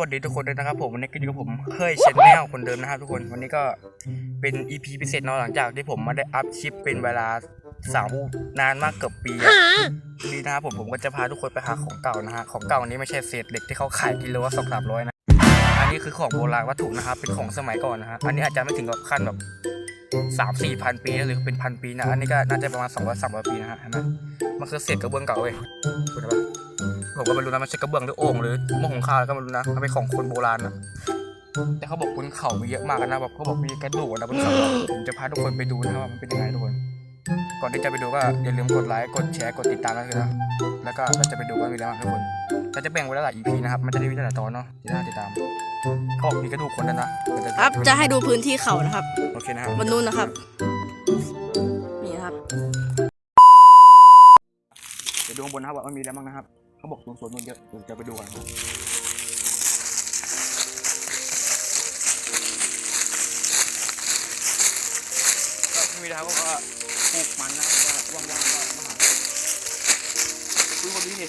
วัสดีทุกคนด้วยนะครับผมวันนี้ก็อยู่กับผมเคยชแนลคนเดิมนะครับทุกคนวันนี้ก็เป็น EP พิเศษเนาะหลังจากที่ผมมาได้อัพคลิปเป็นเวลาสามนานมากเกือบปีอะนี่นะครับผมผมก็จะพาทุกคนไปหาของเก่านะฮะของเก่านี้ไม่ใช่เศษเหล็กที่เขาขายกิโลละสองสามร้อยนะอันนี้คือของโบราณวัตถุนะครับเป็นของสมัยก่อนนะฮะอันนี้อาจจะไม่ถึงกับขั้นแบบสามสี่พันปีหรือเป็นพันปีนะอันนี้ก็น่าจะประมาณสองร้อยสามร้อยปีนะฮะเห็นไหมมันคือเศษกระเบื้องเก่าเว้ยเห็นปะ ผมก็ไม่รู้นะมันใช่กระเบื้องหรือโอ่งหรือหม้อหุงข้าวก็ไม่รู้นะมันเป็นของคนโบราณนะแต่เขาบอกบนเขามีเยอะมากนะแบบเขาบอกมีกระดูกนะบนเขาผมจะพาทุกคนไปดูนะครับว่ามันเป็นยังไงทุกคนก่อนที่จะไปดูก็อย่าลืมกดไลค์กดแชร์กดติดตามกันเลยนะแล้วก็เราจะไปดูว่ามีอะไรบ้างทุกคนเราจะแบ่งไว้หลาย EP นะครับมันจะได้มีหลายตอนเนาะที่น่าติดตามเขาบอกมีกระดูกคนนะนะเดี๋ยวครับจะให้ดูพื้นที่เขานะครับโอเคนะครับบนนู้นนะครับนี่นะครับเดี๋ยวดูข้างบนนะครับว่ามันมีอะไรบ้างนะครับ เขาบอกสวนๆมันเยอะเดี๋ยวจะไปดูกันครับก็ไม่มีแล้วก็ปลูกมันนะครับว่าว่างๆก็มาหาดูคนนี้ดิ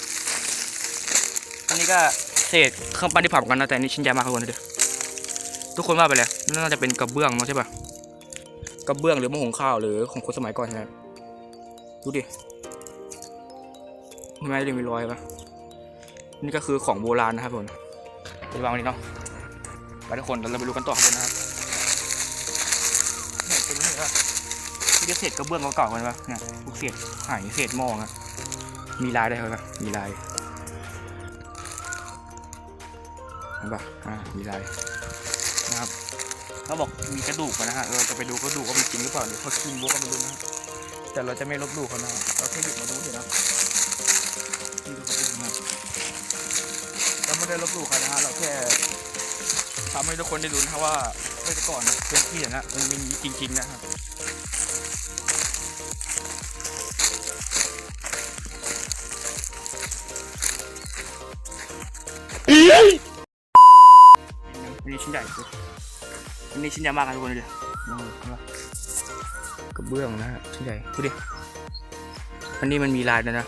อันนี้ก็เศษเครื่องปั้นที่เผากันนะแต่อันนี่ชิ้นใหญ่มากครับทุกคนดูดิทุกคนว่าไปเลยน่าจะเป็นกระเบื้องเนอะใช่ปะกระเบื้องหรือหม้อหุงข้าวหรือของคนสมัยก่อนใช่ไหมดูดิทำไมถึงมีรอยปะ นี่ก็คือของโบราณนะครับผมไปวางไว้นี่เนาะไปทุกคนเดี๋ยวเราไปดูกันต่อข้างบนนะครับเนี่ยเป็นนี่ก็ที่จะเศษกระเบื้องเก่าๆกันปะเนี่ยพวกเศษหายเศษหม้ออะมีลายได้วยครับมีลายเห็นปะอ่ามีลายนะครับเขาบอกมีกระดูกนะฮะเราจะไปดูกระดูกว่ามีจริงหรือเปล่าหรือเขากินบุกก็ไม่รู้นะแต่เราจะไม่ลบหลู่เขานะเราแค่หยุดมาดูเฉยนะ ได้ลบหลู่เขานะฮะเราแค่ทำให้ทุกคนได้รู้นะว่าเมื่อก่อนนะพื้นที่นะมันมีจริงๆนะครับอันนี้ชิ้นใหญ่สุดอันนี้ชิ้นใหญ่มากนะทุกคนดูดิโอ้โหเห็นปะกระเบื้องนะฮะชิ้นใหญ่ดูดิอันนี้มันมีลายด้วยนะ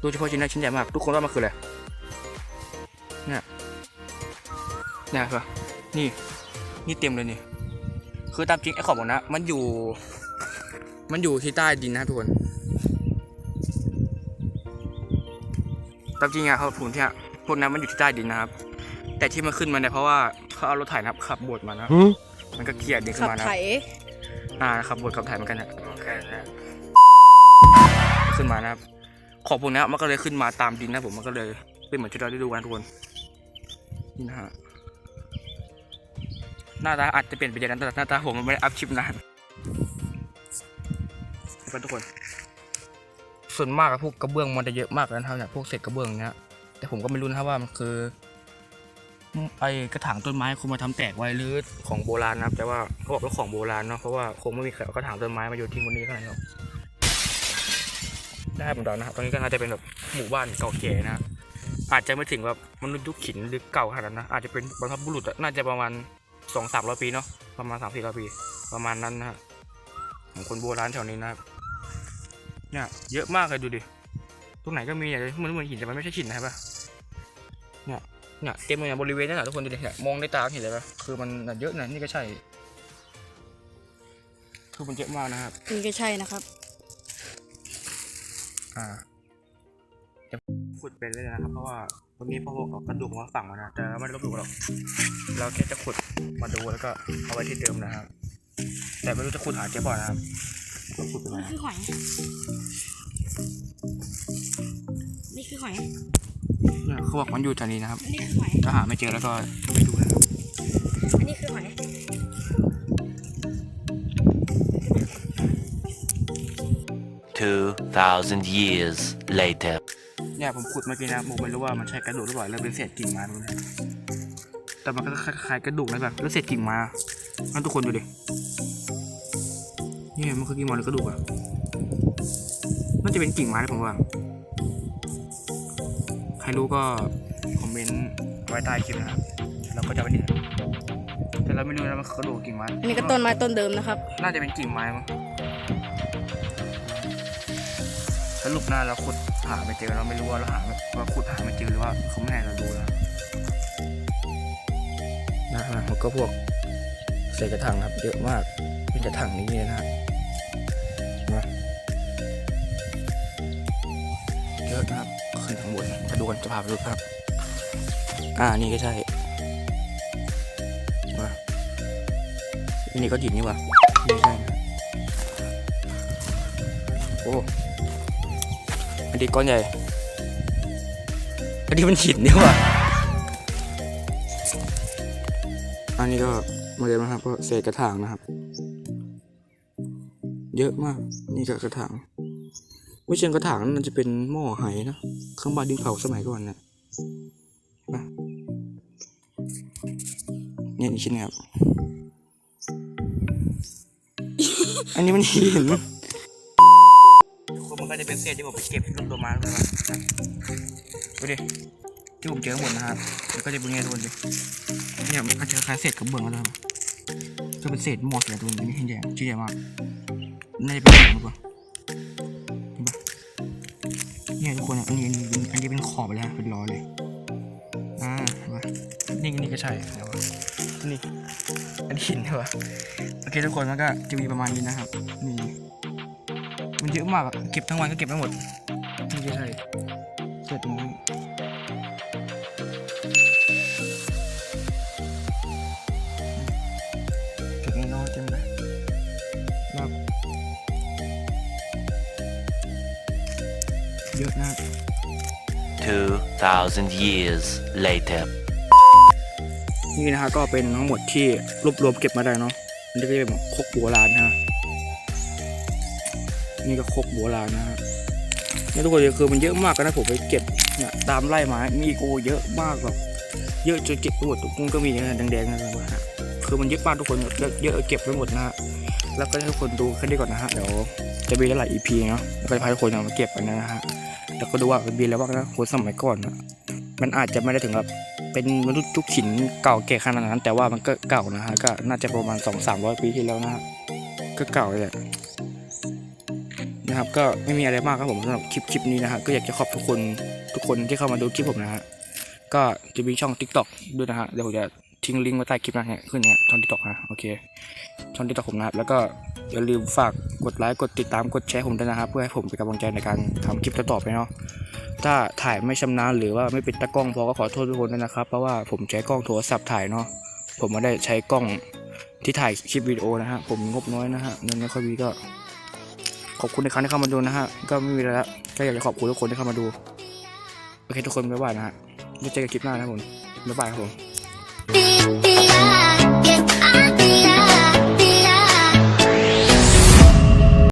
โดยเฉพาะชิ้นนี้ชิ้นใหญ่มาก ทุกคนว่ามันคืออะไร เนี่ยครับนี่ นี่เต็มเลยนี่คือตามจริงไอ้ขอบบอกนะ มันอยู่ มันอยู่ที่ใต้ดินนะครับทุกคนตามจริงอะเขาพูนที่อะพวกนั้นมันอยู่ที่ใต้ดินนะครับ แต่ที่มันขึ้นมาเนี่ยเพราะว่าเขาเอารถไถนะครับขับบดมานะมันก็เขี่ยดินขึ้ขันบมานะไถอ่าขับบดขับไถเหมือนกันนะโอเคนะขึ้นมานะครับขอบพวกนี้มันก็เลยขึ้นมาตามดินนะผมมันก็เลยเป็นเหมือนที่เราได้ดูกันทุกคนนี่นะฮะ หน้าตาอาจจะเปลี่ยนไปจากนั้นแต่หน้าตาผมมันไม่ได้อัพคลิปนานเป็นทุกคน ส่วนมากพวกกระเบื้องมันจะเยอะมากนะครับเนี่ยพวกเศษกระเบื้องเนี้ย แต่ผมก็ไม่รู้นะครับว่ามันคือไอกระถางต้นไม้คุณมาทำแตกไว้หรือของโบราณนะครับ แต่ว่าเขาบอกว่าของโบราณเนาะเพราะว่าคงไม่มีใครเอากระถางต้นไม้มาโยนทิ้งบนนี้ขนาดนี้หรอกได้ผมเดานะครับตอนนี้ก็น่าจะเป็นแบบหมู่บ้านเก่าแก่นะอาจจะไม่ถึงแบบมนุษย์ยุคหินหรือเก่าขนาดนั้นนะอาจจะเป็นบรรพบุรุษน่าจะประมาณ สองสามร้อยปีเนาะประมาณสามสี่ร้อยปี ประมาณนั้นนะฮะของคนโบราณแถวนี้นะครับเนี่ยเยอะมากเลยดูดิตรงไหนก็มีเนี่ยมันเหมือนหินแต่มันไม่ใช่หินนะครับเนี่ยเนี่ยเต็มเลยเนี่ยบริเวณนั่นแหละทุกคนดูดิเนี่ยมองด้วยตาเห็นเลยปะคือมันน่ะเยอะนะนี่ก็ใช่ คือมันเยอะมากนะครับนี่ก็ใช่นะครับอ่าจะขุดเป็นเลยนะครับเพราะว่า วันนี้พ่อบอกเอากระดูกมาฝังมานะแต่เราไม่ได้ลบหลู่หรอกเราแค่จะขุดมาดูแล้วก็เอาไว้ที่เดิมนะครับ แต่ไม่รู้จะขุดหาเจ๊บ่อนะครับก็ขุดไปมานี่คือหอย นี่คือหอย เนี่ยเขาบอกมันอยู่แถวนี้นะครับ อันนี้คือหอย ถ้าหาไม่เจอแล้วก็ไปดูนะครับ อันนี้คือหอย 2,000 years later. เนี่ยผมขุดเมื่อกี้นะผมไม่รู้ว่ามันใช่กระดูกหรือเปล่าแล้วเป็นเศษกิ่งไม้ดูนะแต่มันก็คล้ายๆกระดูกนะแบบแล้วเศษกิ่งไม้อะงั้นทุกคนดูดินี่มันคือกิ่งไม้หรือกระดูกอะน่าจะเป็นกิ่งไม้นะผมว่า ใครรู้ก็คอมเมนต์ไว้ใต้คลิปนะครับเราก็จะไปนี่แต่เราไม่รู้นะมันคือกระดูกกิ่งไม้อันนี้ก็ต้นไม้ต้นเดิมนะครับ น่าจะเป็นกิ่งไม้มั้ง รุปหน้าเราขุดหาไม่เจอเราไม่รู้ว่าเราหาว่าขุดหาไม่เจอหรือว่าเขาไม่ให้เราดูแล้วแล้วก็พวกเศษกระถางครับเยอะมากเป็นกระถางนี้เลยนะมาเยอะนะครับขึ้นข้างบนมาดูกันจะพาไปดูครับ อ่านี่ก็ใช่มาอันนี้ก็หินนี่ว่านี่ใช่นะโอ้ อันนี้ก้อนใหญ่อันนี้มันหินนี่หว่าอันนี้ก็มาเรียนนะครับก็เศษกระถางนะครับ เยอะมาก นี่ก็กระถางไม่เชิงกระถางมันจะเป็นหม้อไหนะเครื่องบ้านดินเผาสมัยก่อนนะมาเนี่ยอีกชิ้นนะครับ อันนี้มันหิน จะเป็นเศษที่ผมไปเก็บรวบรวมมาเลยนะดูดิที่ผมเจอหมดนะครับมันก็จะเป็นไงทุกคนดิเนี่ยมันจะคล้ายเศษกระเบื้องแล้วนะก็เป็นเศษหมดเลยตัวนี้ไม่เห็นใหญ่ชื่อใหญ่มากน่าจะเป็นหินหรือเปล่าเห็นปะเนี่ยทุกคนอะอันนี้อันนี้เป็นขอบแล้วเป็นร้อยเลยอ่าเห็นปะนี่นี่ก็ใช่เดี๋ยวนี่อันนี้หินใช่ปะโอเคทุกคนแล้วก็จะมีประมาณนี้นะครับนี่ เยอะมากอะเก็บทั้งวันก็เก็บไม่หมดนี่ก็ใช่เศษตรงนี้จุดน้อยๆเต็มเลยรอบเยอะนะ2,000 years later. นี่นะฮะก็เป็นทั้งหมดที่รวบรวมเก็บมาได้เนาะอันนี้ก็จะเป็นครกโบราณนะฮะ นี่ก็ครกโบราณนะฮะนี่ทุกคนคือมันเยอะมากนะผมไปเก็บเนี่ยตามไล่มามีโกเยอะมากแบบเยอะจนเก็บไปหมดทุกคนก็มีนะแดงๆนะฮะคือมันเยอะมากทุกคนเยอะเยอะเก็บไปหมดนะฮะแล้วก็ให้ทุกคนดูแค่นี้ก่อนนะฮะเดี๋ยวจะมีหลาย EP เนาะแล้วก็จะพาทุกคนมาเก็บกันนะฮะแล้วก็ดูว่ามันมีอะไรบ้างนะคนสมัยก่อนนะมันอาจจะไม่ได้ถึงกับเป็นมนุษย์ทุกหินเก่าแก่ขนาดนั้น แต่ว่ามันก็เก่านะฮะก็น่าจะประมาณสองสามร้อยปีที่แล้วนะฮะก็เก่าเลย นะครับ ก็ไม่มีอะไรมากครับผมสำหรับคลิปคลิปนี้นะฮะก็อยากจะขอบทุกคนทุกคนที่เข้ามาดูคลิปผมนะฮะก็จะมีช่อง TikTok ด้วยนะฮะเดี๋ยวผมจะทิ้งลิงก์ไว้ใต้คลิปนะเนี่ยขึ้นเนี่ยช่อง TikTok นะโอเคช่อง TikTok ผมนะครับแล้วก็อย่าลืมฝากกดไลค์กดติดตามกดแชร์ผมด้วยนะครับเพื่อให้ผมเป็นกำลังใจในการทำคลิปต่อไปเนาะถ้าถ่ายไม่ชำนาญหรือว่าไม่เป็นตากล้องพอก็ขอโทษทุกคนด้วยนะครับเพราะว่าผมใช้กล้องโทรศัพท์ถ่ายเนาะผมไม่ได้ใช้กล้องที่ถ่ายคลิปวิดีโอนะฮะผมงบน้อยนะฮะเงินไม่ค่อยมีก็ ขอบคุณในครั้งที่เข้ามาดูนะฮะ ก็ไม่มีอะไรละก็อยากจะขอบคุณทุกคนที่เข้ามาดู โอเคทุกคนบ๊ายบายนะฮะไว้เจอกันคลิปหน้านะผมบ๊ายบายครับผม